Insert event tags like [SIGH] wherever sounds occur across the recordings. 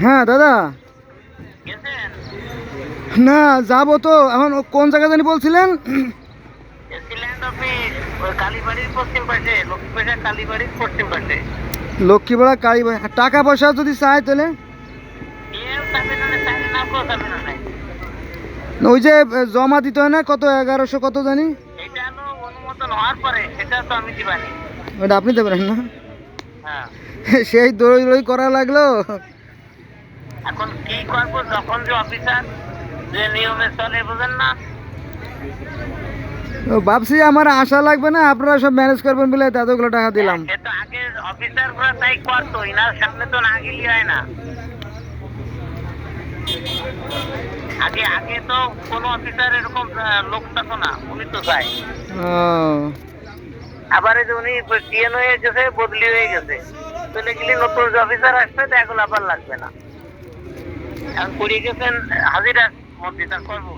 হ্যাঁ দাদা। না, যাব তো। এখন কোন জায়গা জানি বলছিলেন? লক্ষ্মীপাড়া কালীবাড়ি। হ্যাঁ, টাকা পয়সা যদি চায় তাহলে? ওই যে জমা দিতে হয় না, কত, এগারোশো কত জানি? হওয়ার পরে সেটা তো আমি ওটা আপনি দেবেন না। হ্যাঁ। [LAUGHS] সেই দৌড়ই দৌড়ই করা লাগল। এখন কি করব যখন যে অফিসার যে নিয়মে চলে বুঝেন না? ভাবছি আমার আশা লাগবে না আপনারা সব ম্যানেজ করবেন বলে এতগুলো টাকা দিলাম। সে আগে অফিসার তাই করতো ইনার সামনে তো না গেলি হয় না। আগে আগে তো কোনো অফিসার এরকম আহ, লোক থাকতো না উনি তো যায়। ও, আবার এই যে উনি টিএন হয়ে গেছে বদলি হয়ে গেছে। চলে গেলে নতুন অফিসার আসবে তো এখন আবার লাগবে না। এখন করিয়ে গেছেন হাজিরা মধ্যে তার করব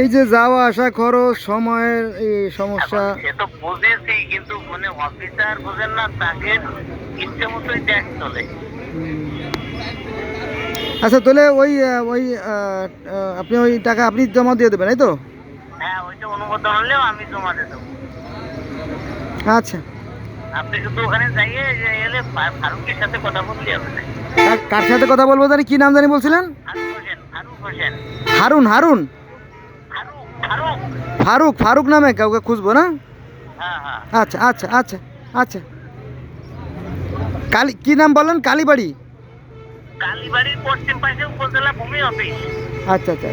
এই যে যাওয়া আসা খরচ সময়ের এই সমস্যা। সে তো বুঝেছি কিন্তু মানে অফিসার বুঝেন না তাকে ইচ্ছে মতোই ট্যাক্স চলে। আচ্ছা তাহলে ওই ওই আপনি ওই টাকা আপনি জমা দিয়ে দেবেন এই তো? হ্যাঁ ওইটা অনুমোদন হলেও আমি জমা দিয়ে দেবো। আচ্ছা। আপনি শুধু ওখানে যাইয়ে এলে ফারুকের সাথে কথা বললে হবে। কার- সাথে কথা বলব জানি? কি নাম জানি বলছিলেন? হারুন হারুন? ফারুক ফারুক। নামে কাউকে খুঁজবো না? হ্যাঁ হ্যাঁ। আচ্ছা আচ্ছা আচ্ছা আচ্ছা। কালী কি নাম বললেন? কালীবাড়ি? কালীবাড়ির পশ্চিম পাশে উপজেলা ভূমি অফিস। আচ্ছা। আচ্ছা।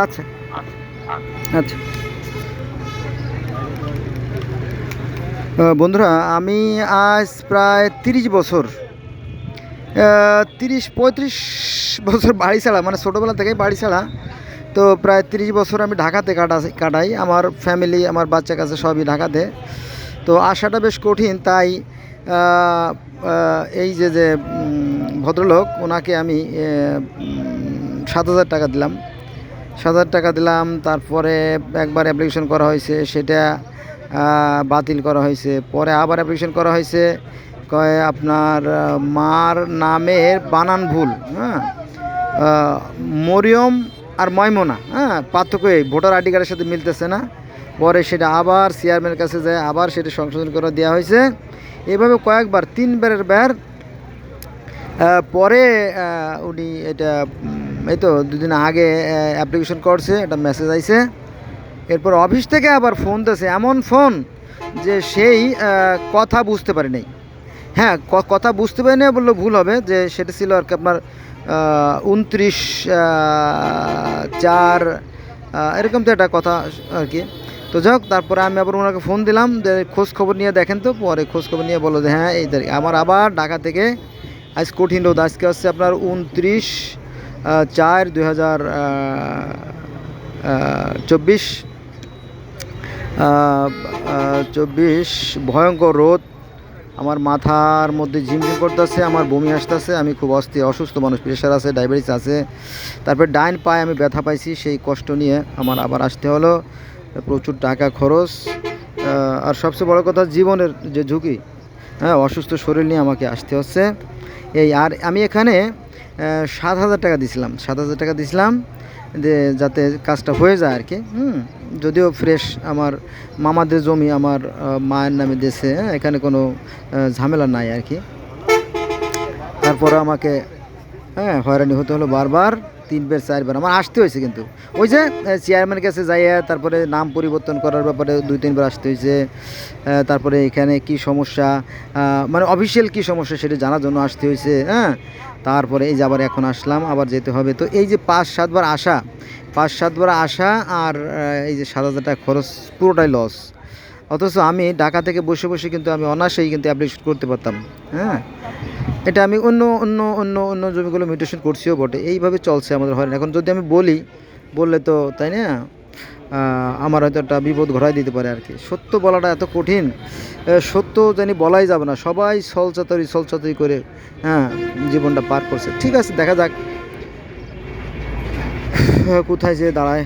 আচ্ছা। আচ্ছা। বন্ধুরা, আমি আজ প্রায় তিরিশ বছর তিরিশ পঁয়ত্রিশ বছর বাড়ি ছাড়া মানে ছোটোবেলা থেকে বাড়ি ছাড়া তো প্রায় তিরিশ বছর আমি ঢাকাতে কাটা কাটাই। আমার ফ্যামিলি আমার বাচ্চা কাছে সবই ঢাকাতে। তো আসাটা বেশ কঠিন, তাই এই যে যে ভদ্রলোক, ওনাকে আমি সাত হাজার টাকা দিলাম। সাত হাজার টাকা দিলাম, তারপরে একবার অ্যাপ্লিকেশন করা হয়েছে, সেটা বাতিল করা হয়েছে। পরে আবার অ্যাপ্লিকেশন করা হয়েছে। কয়ে আপনার মার নামের বানান ভুল হ্যাঁ? মরিয়ম আর ময়মনা হ্যাঁ? পার্থক্য এই ভোটার আইডি কার্ডের সাথে মিলতেছে না। পরে সেটা আবার চেয়ারম্যানের কাছে যায় আবার সেটা সংশোধন করে দেওয়া হয়েছে। এভাবে কয়েকবার তিনবারের বার। আহ, পরে উনি এটা এই তো দুদিন আগে অ্যাপ্লিকেশন করছে একটা মেসেজ আইছে। এরপর অফিস থেকে আবার ফোন দিয়েছে, এমন ফোন যে সেই কথা বুঝতে পারে নাই। হ্যাঁ কথা বুঝতে পারি না বললে ভুল হবে যে সেটা ছিল আর কি আপনার উনত্রিশ চার এরকম তো একটা কথা আর কি। তো যাই হোক, তারপরে আমি আবার ওনাকে ফোন দিলাম যে খোঁজ খবর নিয়ে দেখেন তো, পরে খোঁজ খবর নিয়ে বলো যে হ্যাঁ এই তারিখ আমার আবার ঢাকা থেকে আজ কঠিন রোদ, আজকে হচ্ছে আপনার উনত্রিশ চার দুই হাজার চব্বিশ। চব্বিশ, ভয়ঙ্কর রোদ। আমার মাথার মধ্যে ঝিমঝিম করতেছে, আমার বমি আসতেছে, আমি খুব অস্থির, অসুস্থ মানুষ, প্রেশার আছে, ডায়াবেটিস আছে। তারপর ডাইন পায়ে আমি ব্যথা পাইছি, সেই কষ্ট নিয়ে আমার আবার আসতে হলো। প্রচুর টাকা খরচ। আর সবচেয়ে বড় কথা, জীবনের যে ঝুঁকি হ্যাঁ অসুস্থ শরীর নিয়ে আমাকে আসতে হচ্ছে। এই আর আমি এখানে সাত হাজার টাকা দিছিলাম সাত হাজার টাকা দিছিলাম যে যাতে কাজটা হয়ে যায় আর কি। হুম যদিও ফ্রেশ আমার মামাদের জমি আমার মায়ের নামে দিয়েছে হ্যাঁ, এখানে কোনো ঝামেলা নাই আর কি। তারপরে আমাকে হ্যাঁ হয়রানি হতে হলো বারবার। তিনবার, চারবার, আমার আসতে হয়েছে কিন্তু। ওই যে চেয়ারম্যানের কাছে যাইয়া তারপরে নাম পরিবর্তন করার ব্যাপারে দুই, তিনবার আসতে হয়েছে। তারপরে এখানে কি সমস্যা মানে অফিসিয়াল কি সমস্যা সেটা জানার জন্য আসতে হয়েছে হ্যাঁ? তারপরে এই যে আবার এখন আসলাম, আবার যেতে হবে। তো এই যে পাঁচ, সাতবার আসা, পাঁচ, সাতবার আসা আর এই যে সাত হাজার টাকা খরচ পুরোটাই লস অথচ আমি ঢাকা থেকে বসে বসে কিন্তু আমি অনায়াসেই কিন্তু অ্যাপ্লিকেশন করতে পারতাম হ্যাঁ? এটা আমি অন্য অন্য অন্য অন্য জমিগুলো মিউটেশন করছিও বটে। এইভাবে চলছে আমাদের হয়রান। এখন যদি আমি বলি, বললে তো, তাই না? আমার হয়তো একটা বিপদ ঘটাই দিতে পারে আর কি। সত্য বলাটা এত কঠিন সত্য জানি বলাই যাবে না। সবাই ছলচাতরি সলচাতরি করে হ্যাঁ জীবনটা পার করছে। ঠিক আছে, দেখা যাক। কোথায় যে দাঁড়ায়।